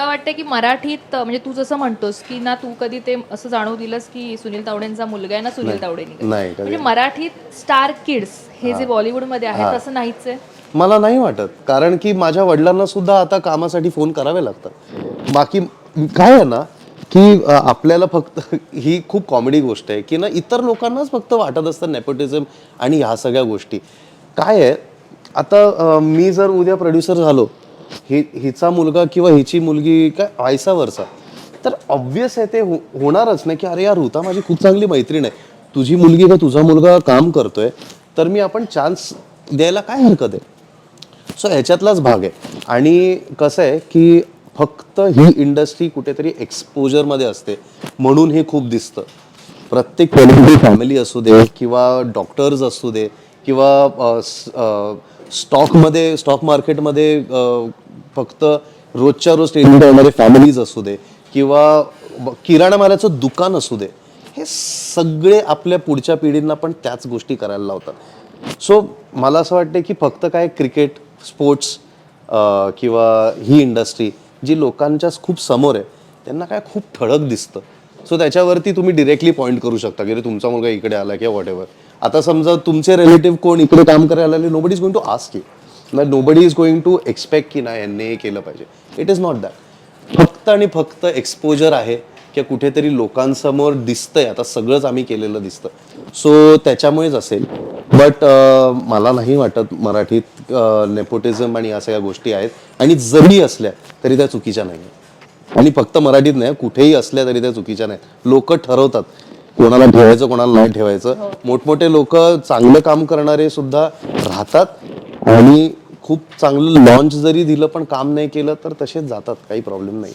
तुला वाटतं की मराठीत म्हणजे तू जसं म्हणतोस की ना तू कधी ते असं जाणवू दिलंस की सुनील तावडेंचा मुलगा आहे ना सुनील तावडेनी? नाही म्हणजे मराठीत स्टार किड्स हे जे बॉलिवूडमध्ये आहे तसं नाहीच आहे? मला नाही वाटत. कारण की माझ्या वडिलांना सुद्धा आता कामासाठी फोन करावे लागतात. बाकी काय आहे ना की आपल्याला फक्त ही खूप कॉमेडी गोष्ट आहे की ना इतर लोकांनाच फक्त वाटत असतं नेपोटिझम आणि ह्या सगळ्या गोष्टी. काय आहे आता मी जर उद्या प्रोड्युसर झालो हि हिचा मुलगा किंवा हिची मुलगी काय व्हायसा वरचा. तर ऑब्विस आहे ते हो- होणारच नाही की अरे यार ऋता माझी खूप चांगली मैत्रीण आहे. तुझी मुलगी का तुझा मुलगा काम करतोय तर मी आपण चान्स द्यायला काय हरकत आहे? सो ह्याच्यातलाच भाग आहे. आणि कसं आहे की फक्त ही इंडस्ट्री कुठेतरी एक्सपोजरमध्ये असते म्हणून हे खूप दिसतं. प्रत्येक फॅमिली असू दे किंवा डॉक्टर्स असू दे किंवा स्टॉकमध्ये स्टॉक मार्केटमध्ये फक्त रोजच्या रोज ट्रेनिंग करणारे फॅमिलीज असू दे किंवा किराणा मालाचं दुकान असू दे हे सगळे आपल्या पुढच्या पिढींना पण त्याच गोष्टी करायला लावतात. सो मला असं वाटते की फक्त काय क्रिकेट स्पोर्ट्स किंवा ही इंडस्ट्री जी लोकांच्या खूप समोर आहे त्यांना काय खूप ठळक दिसतं. सो त्याच्यावरती तुम्ही डिरेक्टली पॉईंट करू शकता की तुमचा मुलगा इकडे आला किंवा वॉट एव्हर आता समजा तुमचे रिलेटिव्ह कोण इकडे काम करायला आले nobody is going to ask you nobody is going to expect की नाही यांनी हे केलं पाहिजे. इट इज नॉट दॅट फक्त आणि फक्त एक्सपोजर आहे की कुठेतरी लोकांसमोर दिसतंय. आता सगळंच आम्ही केलेलं दिसतं. सो त्याच्यामुळेच असेल. बट uh, मला नाही वाटत मराठीत uh, नेपोटिझम आणि या सगळ्या गोष्टी आहेत. आणि जरी असल्या तरी त्या चुकीच्या नाही आणि फक्त मराठीत नाही कुठेही असल्या तरी त्या चुकीच्या नाहीत लोक ठरवतात कोणाला ठेवायचं कोणाला नाही ठेवायचं. हो. मोठमोठे लोक चांगलं काम करणारे सुद्धा राहतात आणि खूप चांगलं लॉन्च जरी दिलं पण काम नाही केलं तर तसेच जातात. काही प्रॉब्लेम नाही